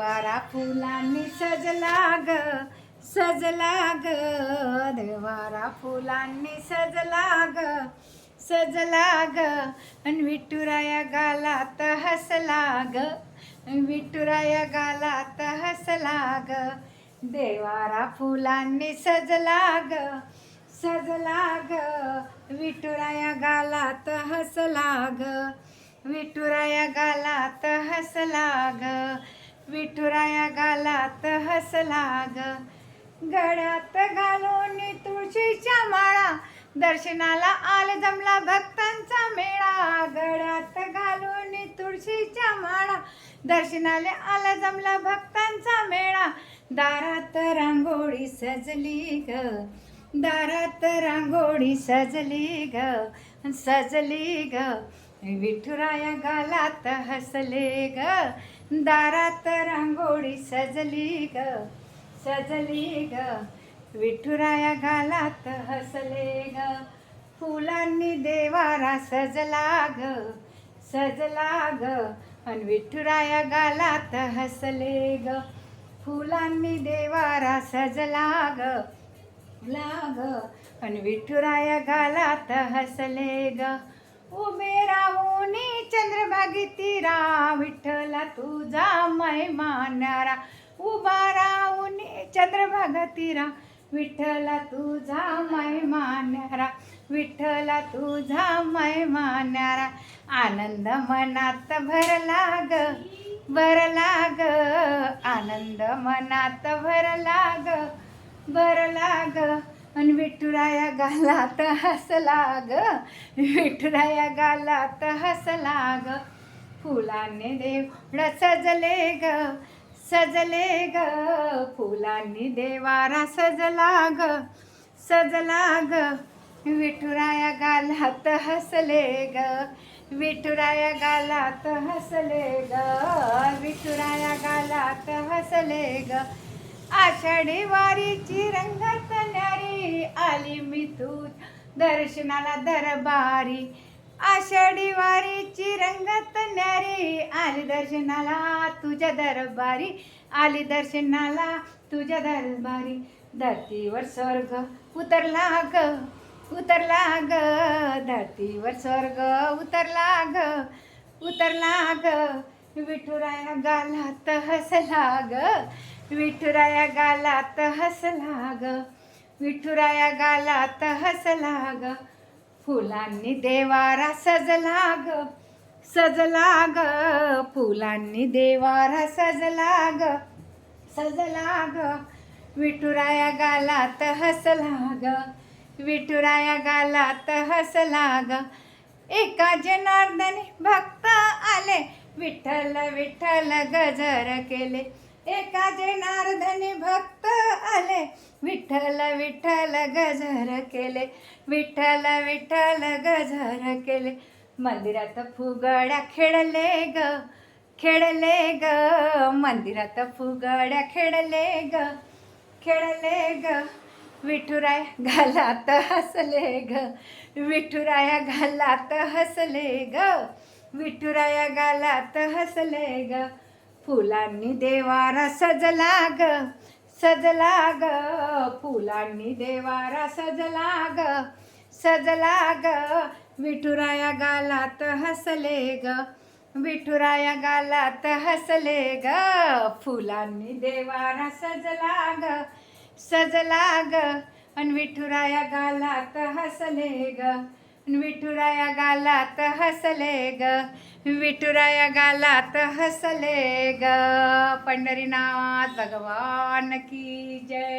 देवारा फुलांनी सजला ग सजला ग. देवारा फुलांनी सजला ग सजला ग. आणि विठुराया गालात हसला ग विठुराया गालात हसला ग. देवारा फुलांनी सजला ग सजला ग. विठुराया गालात हसला ग विठुराया गालात हसला ग. विठुराया गालात हसला ग गळ्यात घालून तुळशीच्या माळा. दर्शनाला आल जमला भक्तांचा मेळा. गळ्यात घालून तुळशीच्या माळा. दर्शनाला आला जमला भक्तांचा मेळा. दारात रांगोळी सजली ग. दारात रांगोळी सजली ग. सजली ग. विठुराया गालात हसले ग. दारात रांगोळी सजली ग सजली ग. विठुराया गालात हसले ग. फुलांनी देवारा सजला ग सजला ग. आणि विठुराया गालात हसले ग. फुलांनी देवारा सजला ग लाग आणि विठुराया गालात हसले ग. उभे राहुनी चंद्रभागी तीरा विठ्ठला तुझा महिमान्यारा उभा राहुनी चंद्रभागा तीरा विठ्ठला तुझा महिमान्यारा विठ्ठला तुझा महिमान्यारा आनंद मनात भरला ग भरला ग आनंद मनात भरला ग भरला ग आणि विठुराया गालात हसला ग विठुराया गालात हसला ग फुलांनी देवळ सजले ग सजले ग. फुलांनी देवारा सजला ग सजला ग विठुराया गालात हसले ग विठुराया गालात हसले ग. विठुराया गालात हसले ग. आषाढी वारीची रंगात न्यारी आली मी तू दर्शनाला दरबारी. आषाढी वारीची रंगात न्यारी आली दर्शनाला तुझ्या दरबारी. आली दर्शनाला तुझ्या दरबारी. धरतीवर स्वर्ग उतरला ग उतरला ग. धरतीवर स्वर्ग उतरला ग उतरला ग. विठुराया गालात हसला ग. विठुराया गालात हसला ग विठुराया गालात हसला ग फुलांनी देवारा सजला ग सजला ग फुलांनी देवारा सजला ग सजला ग विठुराया गालात हसला ग विठुराया गालात हसला ग एका जनार्दनी भक्त आले विठ्ठल विठ्ठल गजर केले. एका जनार्दनी भक्त आले. विठ्ठल विठ्ठल गजर केले. विठ्ठल विठ्ठल गजर केले. मंदिरात फुगड्या खेळले ग खेळले ग. मंदिरात फुगड्या खेळले ग खेळले ग. विठुराय घालात हसले ग विठुराया घालात हसले ग. विठुराया गालात हसले ग. फुलांनी देवारा सजला ग सजला ग. फुलांनी देवारा सजला ग सजला ग. विठुराया गालात हसले ग विठुराया गालात हसले ग. फुलांनी देवारा सजला ग सजला ग. आणि विठुराया गालात हसले ग. विठुराया गालात हसले ग. विठुराया गालात हसले ग. पंढरीनाथ भगवान की जय.